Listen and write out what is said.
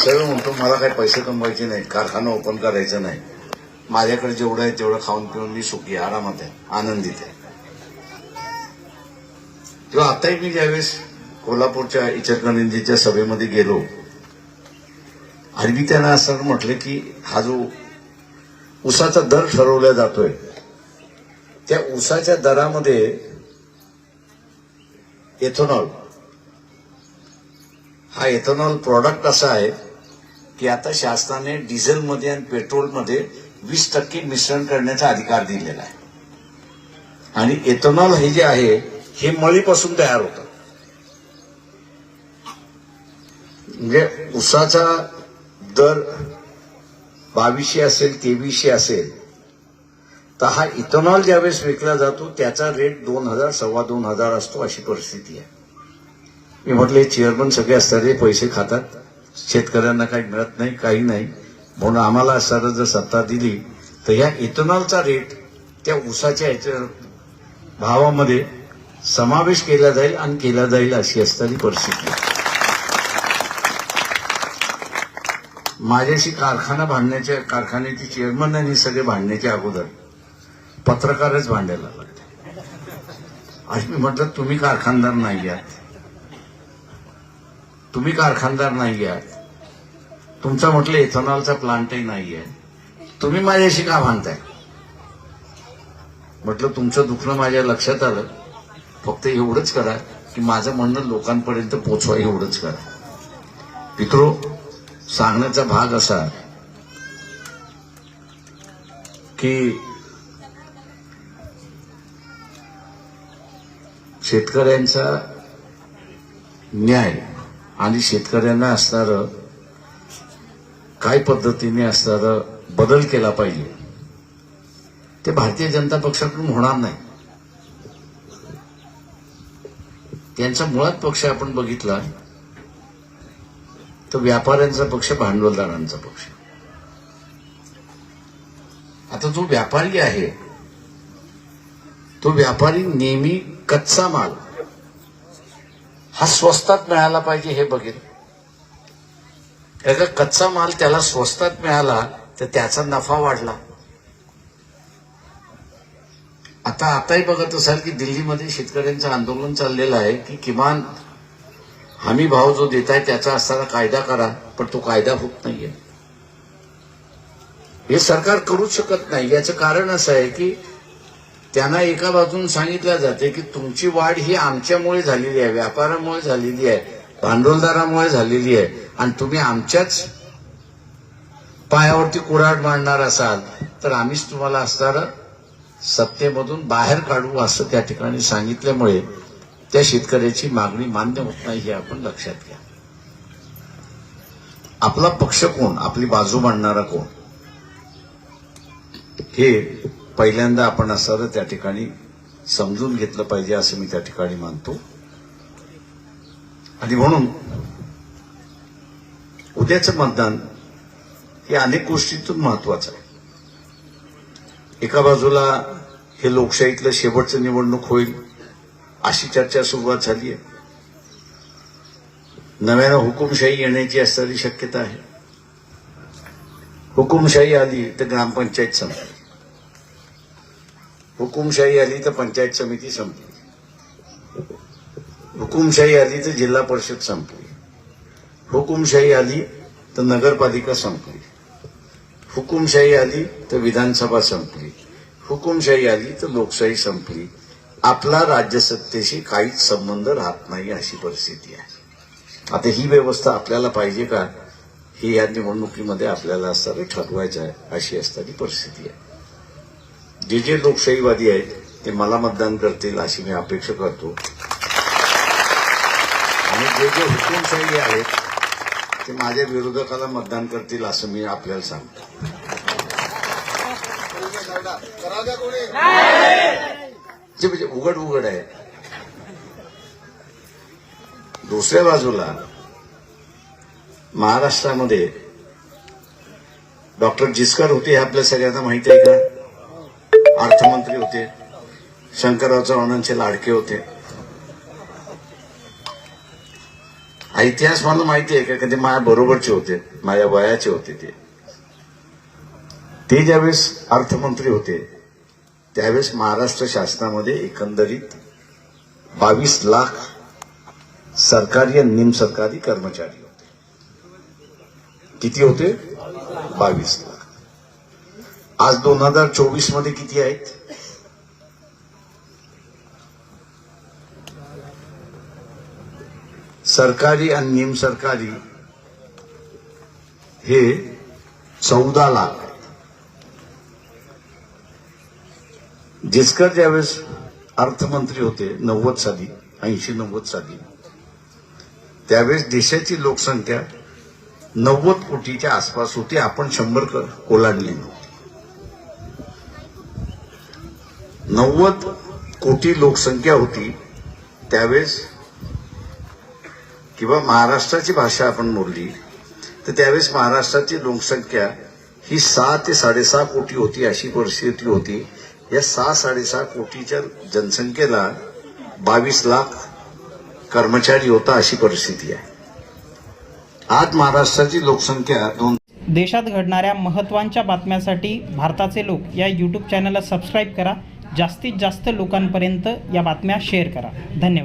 सरळ म्हणतो मला काही पैसे कमवायचे नाही कारखाना ओपन करायचं नाही. माझ्याकडे जेवढं आहे तेवढं खाऊन पिऊन मी सुखी आहे, आरामात आहे आनंदित आहे. तेव्हा आताही मी ज्यावेळेस कोल्हापूरच्या इचलकरंजीच्या सभेमध्ये गेलो आणि मी त्यांना असं म्हटलं की हा जो उसाचा दर ठरवला जातोय त्या उसाच्या दरामध्ये एथेनॉल हा एथेनॉल प्रॉडक्ट असा आहे की आता शासनाने डिझेलमध्ये आणि पेट्रोलमध्ये वीस टक्के मिश्रण करण्याचा अधिकार दिलेला आहे. आणि एथेनॉल हे जे आहे हे मळीपासून तयार होतं. म्हणजे उसाचा दर बावीसशे असेल तेवीसशे असेल तर हा इथेनॉल ज्यावेळेस विकला जातो त्याचा रेट दोन हजार सव्वा दोन हजार असतो अशी परिस्थिती आहे. मी म्हटले चेअरमन सगळे असतात ते पैसे खातात. शेतकऱ्यांना काही मिळत नाही काही नाही. म्हणून आम्हाला सर जर सत्ता दिली तर ह्या इथेनॉलचा रेट त्या ऊसाच्या ह्याच्या भावामध्ये समावेश केला जाईल आणि केला जाईल अशी असणारी परिस्थिती माझ्याशी कारखाना भांडण्याच्या कारखान्याचे चेअरमन आणि सगळे भांडण्याच्या अगोदर पत्रकारच भांडायला लागले. आणि मी म्हटलं तुम्ही कारखानदार नाही आहात. तुम्ही कारखानदार नाही आहात तुमचा म्हटलं इथेनॉलचा प्लांटही नाही आहे तुम्ही माझ्याशी का भांडताय? म्हटलं तुमचं दुखणं माझ्या लक्षात आलं. फक्त एवढंच करा की माझं म्हणणं लोकांपर्यंत पोचवा एवढंच करा. मित्रो सांगण्याचा भाग असा की शेतकऱ्यांचा न्याय आणि शेतकऱ्यांना असणारं काय पद्धतीने असणारं बदल केला पाहिजे ते भारतीय जनता पक्षाकडून होणार नाही. त्यांचा मुळात पक्ष आपण बघितला तर व्यापाऱ्यांचा पक्ष भांडवलदारांचा पक्ष. आता जो व्यापारी आहे तो व्यापारी नेहमी कच्चा माल हा स्वस्तात मिळाला पाहिजे हे बघेल का कच्चा माल त्याला स्वस्तात मिळाला तर त्याचा नफा वाढला. आता आताही बघत असाल की दिल्लीमध्ये शेतकऱ्यांचं आंदोलन चाललेलं आहे की किमान हमी भाव जो देत आहे त्याचा असताना कायदा करा पण तो कायदा होत नाहीये. हे सरकार करूच शकत नाही. याचं कारण असं आहे की त्यांना एका बाजून सांगितलं जाते की तुमची वाढ ही आमच्यामुळे झालेली आहे व्यापारामुळे झालेली आहे भांडवलदारामुळे झालेली आहे. आणि तुम्ही आमच्याच पायावरती कुऱ्हाड मांडणार असाल तर आम्हीच तुम्हाला असणारं सत्तेमधून बाहेर काढू असं त्या ठिकाणी सांगितल्यामुळे त्या शेतकऱ्याची मागणी मान्य होत नाही हे आपण लक्षात घ्या. आपला पक्ष कोण? आपली बाजू मांडणारा कोण? हे पहिल्यांदा आपण असं त्या ठिकाणी समजून घेतलं पाहिजे असं मी त्या ठिकाणी मानतो. आणि म्हणून उद्याचं मतदान हे अनेक गोष्टीतून महत्वाचं आहे. एका बाजूला हे लोकशाहीतलं शेवटचं निवडणूक होईल अशी चर्चा सुरुवात झाली आहे. नव्यानं हुकुमशाही येण्याची असणारी शक्यता आहे. हुकुमशाही आली तर ग्रामपंचायत संपली. हुकुमशाही आली तर पंचायत समिती संपली. हुकुमशाही आली तर जिल्हा परिषद संपली. हुकुमशाही आली तर नगरपालिका संपली. हुकुमशाही आली तर विधानसभा संपली. हुकुमशाही आली तर लोकशाही संपली. आपला राज्यसत्तेशी काहीच संबंध राहत नाही अशी परिस्थिती आहे. आता ही व्यवस्था आपल्याला पाहिजे का? ही या निवडणुकीमध्ये आपल्याला असताना ठरवायचं आहे अशी असताना परिस्थिती आहे. जे जे लोकशाहीवादी आहेत ते मला मतदान करतील अशी मी अपेक्षा करतो. आणि जे जे हुकुमशाही आहेत ते माझ्या विरोधकाला मतदान करतील असं मी आपल्याला सांगतो. जे म्हणजे उघड उघड आहे. दुसऱ्या बाजूला महाराष्ट्रामध्ये डॉक्टर जिस्कर होते हे आपल्या सगळ्यांना माहिती आहे का? अर्थमंत्री होते शंकरराव चव्हाणांचे लाडके होते. इतिहास मला माहिती आहे का कधी माझ्या बरोबरचे होते माझ्या वयाचे होते ते. ते ज्यावेळेस अर्थमंत्री होते त्यावेळेस महाराष्ट्र शासनामध्ये एकंदरीत बावीस लाख सरकारी आणि निमसरकारी कर्मचारी होते. किती होते? बावीस लाख. आज दोन हजार चोवीसमध्ये किती आहेत? सरकारी आणि निमसरकारी हे चौदा लाख आहेत. जिचकर ज्यावेळेस अर्थमंत्री होते नव्वद साली ऐंशी नव्वद साली त्यावेळेस देशाची लोकसंख्या नव्वद कोटीच्या आसपास होती. आपण शंभर क- नव्वद कोटी लोकसंख्या होती त्यावेळेस किंवा महाराष्ट्राची भाषा आपण बोलली तर त्यावेळेस महाराष्ट्राची लोकसंख्या ही सहा ते साडेसहा कोटी होती अशी परिस्थिती होती. या सहा साडेसहा कोटीच्या जनसंख्येला बावीस लाख कर्मचारी होता अशी परिस्थिती आहे. आज महाराष्ट्राची लोकसंख्या दोन देशात घडणाऱ्या महत्त्वांच्या बातम्यांसाठी भारताचे लोक या यूट्यूब चॅनलला सबस्क्राईब करा. जास्तीत जास्त लोकांपर्यंत या बातम्या शेअर करा. धन्यवाद.